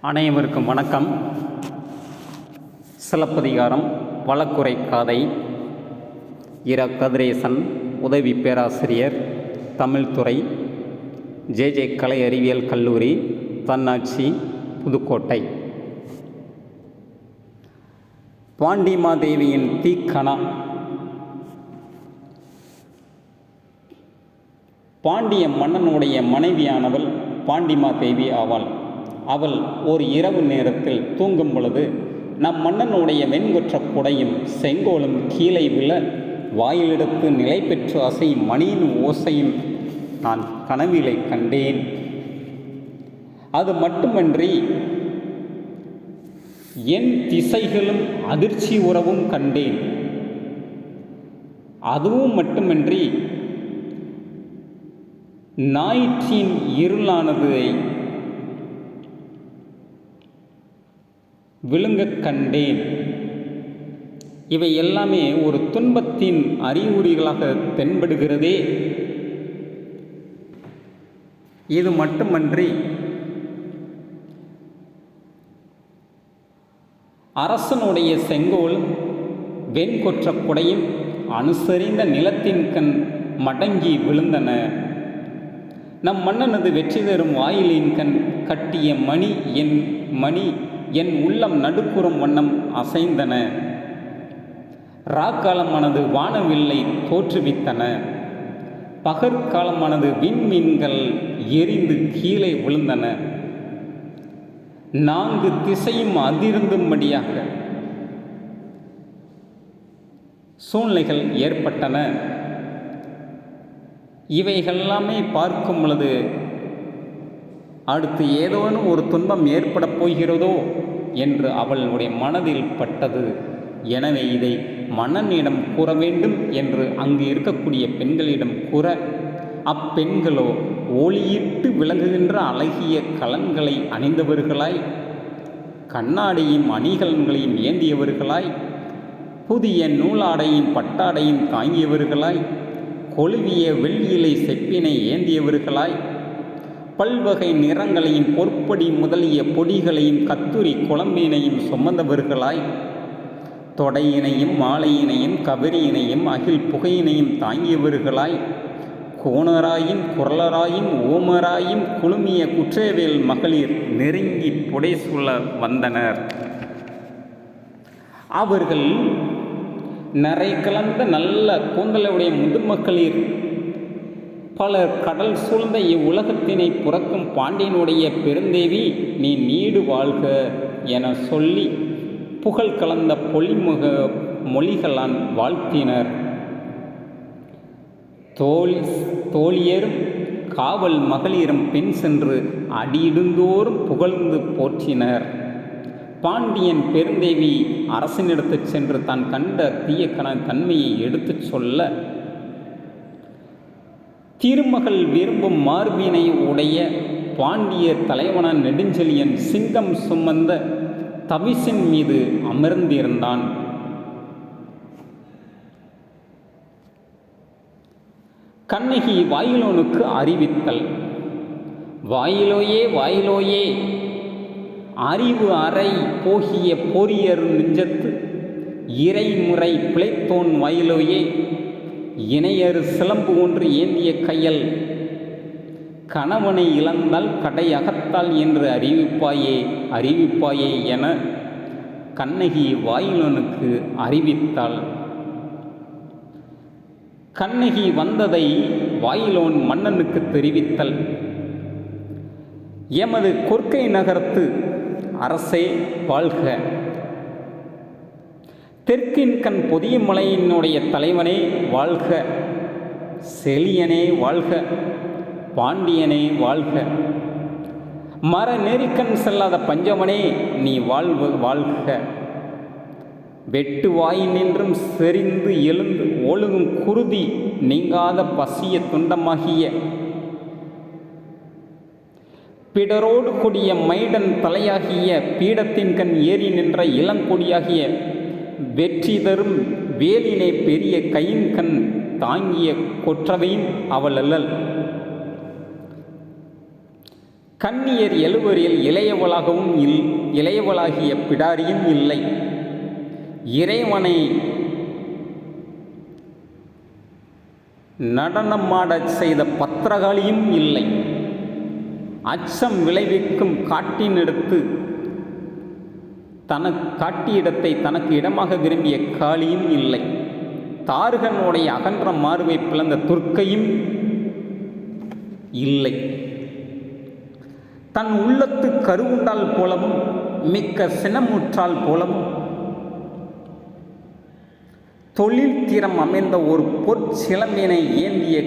அனைவருக்கும் வணக்கம். சிலப்பதிகாரம் வழக்குரை காதை இர கதிரேசன் உதவி பேராசிரியர் தமிழ்துறை ஜே ஜே கலை அறிவியல் கல்லூரி தன்னாட்சி புதுக்கோட்டை. பாண்டிமாதேவியின் தீக்கணா. பாண்டிய மன்னனுடைய மனைவியானவள் பாண்டிமா தேவி ஆவாள். அவள் ஒரு இரவு நேரத்தில் தூங்கும் பொழுது நம் மன்னனுடைய வெண்குற்ற குடையும் செங்கோலும் கீழே விழ வாயிலெடுத்து நிலை பெற்று அசையும் மணியின் ஓசையும் நான் கனவிலை கண்டேன். அது மட்டுமன்றி என் திசைகளும் அதிர்ச்சி உறவும் கண்டேன். அதுவும் மட்டுமின்றி ஞாயிற்றின் இருளானதை விழுங்கக் கண்டேன். இவை எல்லாமே ஒரு துன்பத்தின் அறிகுறிகளாக தென்படுகிறதே. இது மட்டுமன்றி அரசனுடைய செங்கோல் வெண்கொற்ற குடையும் அனுசரிந்த நிலத்தின் கண் மடங்கி விழுந்தன. நம் மன்னனது வெற்றி தரும் வாயிலின் கண் கட்டிய மணி என் மணி என் உள்ளம் நடுக்குறும் வண்ணம் அசைந்தன. ராக்காலமானது வானவில்லை தோற்றுவித்தன. பகற்காலமானது விண்மீன்கள் எரிந்து கீழே விழுந்தன. நான்கு திசையும் அதிருந்தும்படியாக சூழ்நிலைகள் ஏற்பட்டன. இவைகளெல்லாமே பார்க்கும் பொழுது அடுத்து ஏதோனும் ஒரு துன்பம் ஏற்படப் போகிறதோ என்று அவளுடைய மனதில் பட்டது. எனவே இதை மன்னனிடம் கூற வேண்டும் என்று அங்கு இருக்கக்கூடிய பெண்களிடம் கூற அப்பெண்களோ ஒளியிட்டு விளங்குகின்ற அழகிய கலன்களை அணிந்தவர்களாய் கண்ணாடியும் அணிகலன்களையும் ஏந்தியவர்களாய் புதிய நூலாடையும் பட்டாடையும் தாங்கியவர்களாய் கொழுவிய வெள்ளியிலை செப்பினை ஏந்தியவர்களாய் பல்வகை நிறங்களையும் பொற்படி முதலிய பொடிகளையும் கத்துரி குழம்பினையும் சுமந்தவர்களாய் தொடையினையும் மாலையினையும் கபரியினையும் அகில் புகையினையும் தாங்கியவர்களாய் கோணராயும் குரலராயும் ஓமராயும் குழுமிய குற்றவேல் மகளிர் நெருங்கி புடைசூழ வந்தனர். அவர்கள் நரை கலந்த நல்ல கூந்தலுடைய முதுமக்களிர் பலர் கடல் சூழ்ந்த இவ்வுலகத்தினை புறக்கும் பாண்டியனுடைய பெருந்தேவி நீ நீடு வாழ்க என சொல்லி புகழ் கலந்த பொலிமுக மொழிகளான் வாழ்த்தினர். தோழி தோழியரும் காவல் மகளிரும் பின் சென்று அடியிடுந்தோறும் புகழ்ந்து போற்றினர். பாண்டியன் பெருந்தேவி அரசனிடத்துச் சென்று தான் கண்ட தீயக்கண தன்மையை எடுத்துச் சொல்ல திருமகள் விரும்பும் மார்பினை உடைய பாண்டிய தலைவன நெடுஞ்செழியன் சிங்கம் சுமந்த தவிசின் மீது அமர்ந்திருந்தான். கண்ணகி வாயிலோனுக்கு அறிவித்தல். வாயிலோயே வாயிலோயே. அறிவு அறை போகிய பொறியர் நெஞ்சத்து இறைமுறை பிழைத்தோன் வாயிலோயே. இணையறு சிலம்பு ஒன்று ஏந்திய கையல். கணவனை இழந்தால் கடை அகத்தால் என்று அறிவிப்பாயே அறிவிப்பாயே என கண்ணகி வாயிலனுக்கு அறிவித்தாள். கண்ணகி வந்ததை வாயிலோன் மன்னனுக்கு தெரிவித்தல். எமது கொற்கை நகரத்து அரசே வாழ்க. தெற்கின் கண் புதிய மலையினுடைய தலைவனே வாழ்க. செழியனே வாழ்க. பாண்டியனே வாழ்க. மர நெறிக்கண் செல்லாத பஞ்சமனே நீ வாழ்வு வாழ்க. வெட்டு வாய் நின்றும் செறிந்து எழுந்து ஒழுகும் குருதி நீங்காத பசிய துண்டமாகிய. பிடரோடு கூடிய மைடன் தலையாகிய பீடத்தின் கண் ஏறி நின்ற இளங்கொடியாகிய வெற்றி தரும் வேலினை பெரிய கையின் கண் தாங்கிய கொற்றவையும் அவள் அல்லல். கண்ணியர் எழுவரில் இளையவளாகவும் இல் இளையவளாகிய பிடாரியும் இல்லை. இறைவனை நடனமாடச் செய்த பத்திரகாளியும் இல்லை. அச்சம் விளைவிக்கும் காட்டினெடுத்து தனக்கு காட்டிய இடத்தை தனக்கு இடமாக விரும்பிய காளியும் இல்லை. தாருகனுடைய அகன்ற மார்பை பிளந்த துர்க்கையும் இல்லை. தன் உள்ளத்து கருவுண்டால் போலவும் மிக்க சினமுற்றால் போலவும் தொழில் திறம் அமைந்த ஒரு பொற்சிலம்பினை ஏந்திய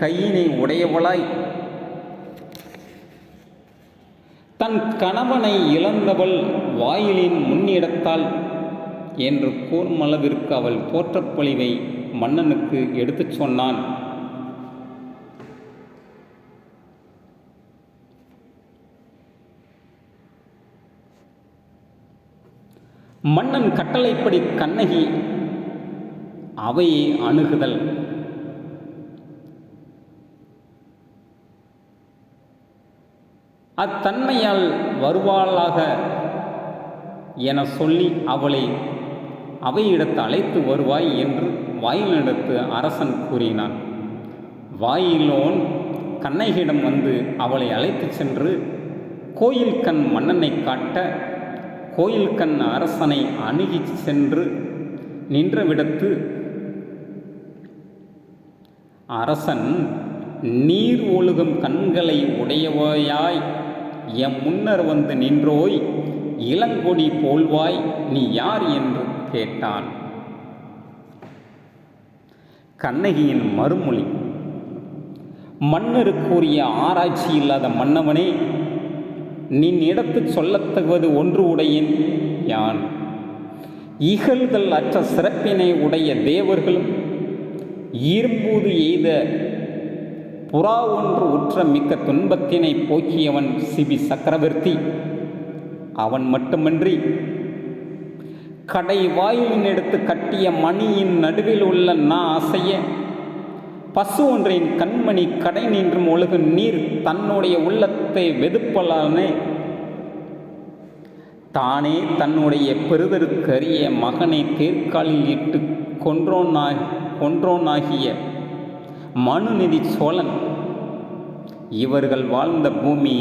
கையினை உடையவளாய் தன் கணவனை இழந்தவள் வாயிலின் முன்னிடத்தால் என்று கூர்மளவிற்கு அவள் தோற்றப்பொழிவை மன்னனுக்கு எடுத்துச் சொன்னான். மன்னன் கட்டளைப்படி கண்ணகி அவையை அணுகுதல். அத்தன்மையால் வருவாளாக என சொல்லி அவளை அவையிடத்து அழைத்து வருவாய் என்று வாயிலிடத்து அரசன் கூறினான். வாயிலோன் கண்ணகியிடம் வந்து அவளை அழைத்துச் சென்று கோயில் கண் மன்னனை காட்ட கோயில் கண் அரசனை அணுகிச் சென்று நின்றவிடத்து அரசன் நீர் ஒழுகும் கண்களை உடையவையாய் எம் முன்னர் வந்து நின்றோய் இளங்கொடி போல்வாய் நீ யார் என்று கேட்டான். கண்ணகியின் மறுமொழி மன்னருக்குரிய ஆராய்ச்சி இல்லாத மன்னவனே நின் இடத்து சொல்லத்தகுவது ஒன்று உடையேன் யான். இகழ்தல் அற்ற சிறப்பினை உடைய தேவர்களும் இரும்பூது எய்த புறா ஒன்று உற்ற மிக்க துன்பத்தினை போக்கியவன் சிபி சக்கரவர்த்தி. அவன் மட்டுமன்றி கடை வாயிலின் எடுத்து கட்டிய மணியின் நடுவில் உள்ள நா அசைய பசு ஒன்றின் கண்மணி கடை நின்றும் ஒழுகு நீர் தன்னுடைய உள்ளத்தை வெதுப்பலானே. தானே தன்னுடைய பெருதருக்கரிய மகனை தேர்காலில் இட்டு கொன்றோனாய் கொன்றோனாகிய மனுநிதி சோழன். இவர்கள் வாழ்ந்த பூமி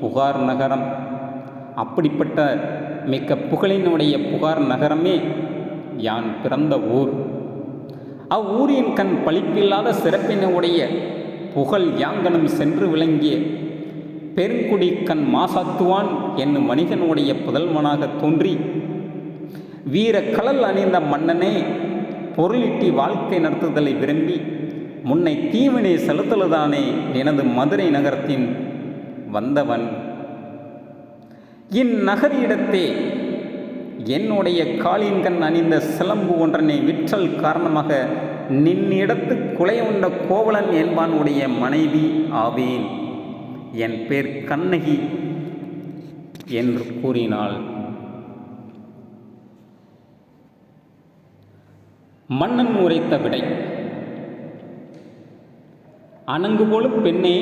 புகார் நகரம். அப்படிப்பட்ட மிக்க புகழினுடைய புகார் நகரமே யான் பிறந்த ஊர். அவ்வூரின் கண் பழிப்பில்லாத சிறப்பினுடைய புகழ் யாங்கனும் சென்று விளங்கிய பெருங்குடி கண் மாசாத்துவான் என்னும் வணிகனுடைய புதல்வனாக தோன்றி வீர கடல் அணிந்த மன்னனே பொருளிட்டி வாழ்க்கை நடத்துதலை விரும்பி முன்னை தீவினை செலுத்தலுதானே எனது மதுரை நகரத்தின் வந்தவன். இந்நகரிடத்தே என்னுடைய காளின்கண் அணிந்த சிலம்பு ஒன்றனை விற்றல் காரணமாக நின்னிடத்து குலை உண்ட கோவலன் என்பானுடைய மனைவி ஆவேன். என் பேர் கண்ணகி என்று கூறினாள். மன்னன் உரைத்த விடை. அணங்கு போலும் பெண்ணே.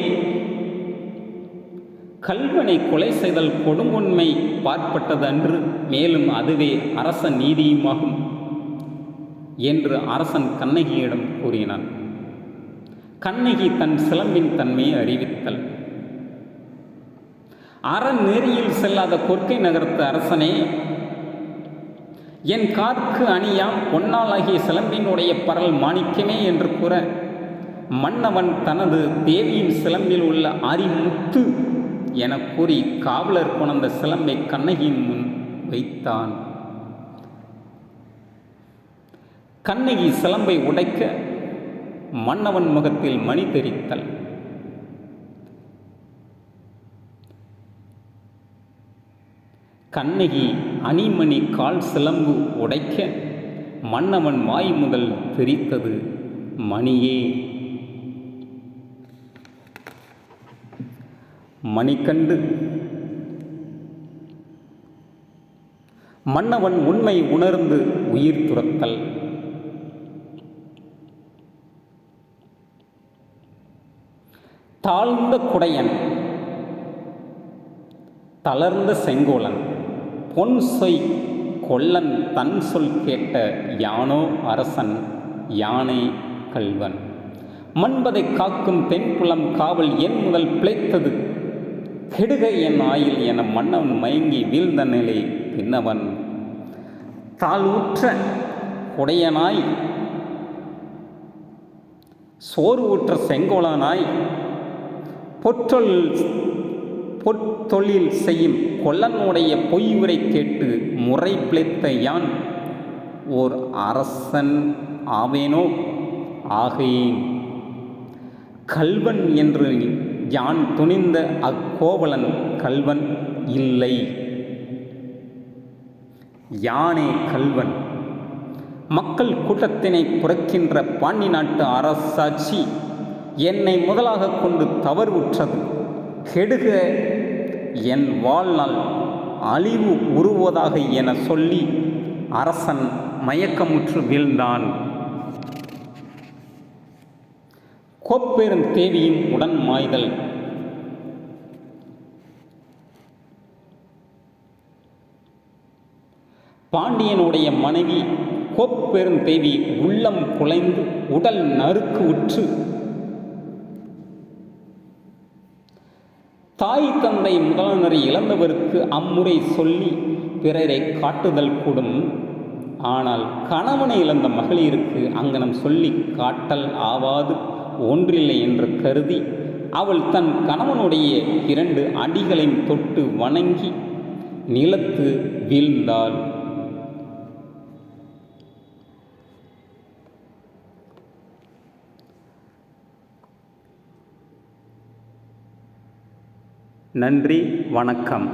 கல்வனை கொலை செய்தல் கொடுங்கொன்மை பார்ப்பட்டது அன்று மேலும் அதுவே அரச நீதியுமாகும் என்று அரசன் கண்ணகியிடம் கூறினான். கண்ணகி தன் சிலம்பின் தன்மையை அறிவித்தல். அறநெறியில் செல்லாத கொற்கை நகரத்து அரசனே என் கார்க்கு அணியாம் பொன்னாளாகிய சிலம்பினுடைய பரல் மாணிக்கமே என்று கூற மன்னவன் தனது தேவியின் சிலம்பில் உள்ள அரிமுத்து என கூறி காவலர் கொணர்ந்த சிலம்பை கண்ணகியின் முன் வைத்தான். கண்ணகி சிலம்பை உடைக்க மன்னவன் முகத்தில் மணி தெரித்தல். கண்ணகி அணிமணி கால் சிலம்பு உடைக்க மன்னவன் வாய் முதல் தெரித்தது மணியே. மணிக்கண்டு. மன்னவன் உண்மை உணர்ந்து உயிர் துறத்தல். தாழ்ந்த குடையன் தளர்ந்த செங்கோலன் பொன் சொய் கொல்லன் தன் சொல் கேட்ட யானோ அரசன் யானை கல்வன் மண்பதை காக்கும் தென்புலம் காவல் என் முதல் பிழைத்தது கெடுக என் ஆயில் என மன்னவன் மயங்கி வீழ்ந்த நிலை பின்னவன். தாழ்வுற்ற உடையனாய் சோர்வுற்ற ஊற்ற செங்கோலனாய் பொற்றொல் பொற்தொழில் செய்யும் கொல்லனுடைய பொய்யுரை கேட்டு முறை பிழைத்த யான்? ஓர் அரசன் ஆவேனோ? ஆகையேன் கல்வன் என்று யான் துணிந்த அக்கோவலன் கல்வன் இல்லை. யானே கல்வன் மக்கள் கூட்டத்தினை புறக்கின்ற பாண்டி நாட்டு அரசாட்சி என்னை முதலாக கொண்டு தவறுற்றது கெடுக என் வாழ்நாள் அழிவு உருவதாக என சொல்லி அரசன் மயக்கமுற்று வீழ்ந்தான். கோப்பெரும் தேவியின் உடன் மாய்தல். பாண்டியனுடைய மனைவி கோப்பெரும் தேவி உள்ளம் குலைந்து உடல் நறுக்கு உற்று. தாய் தந்தை முதலனரை இழந்தவருக்கு அம்முறை சொல்லி பிறரை காட்டுதல் கூடும். ஆனால் கணவனை இழந்த மகளிருக்கு அங்கனம் சொல்லி காட்டல் ஆவாது. ஒன்றில்லை என்று கருதி அவள் தன் கணவனுடைய இரண்டு அடிகளையும் தொட்டு வணங்கி நிலத்து வீழ்ந்தாள். நன்றி வணக்கம்.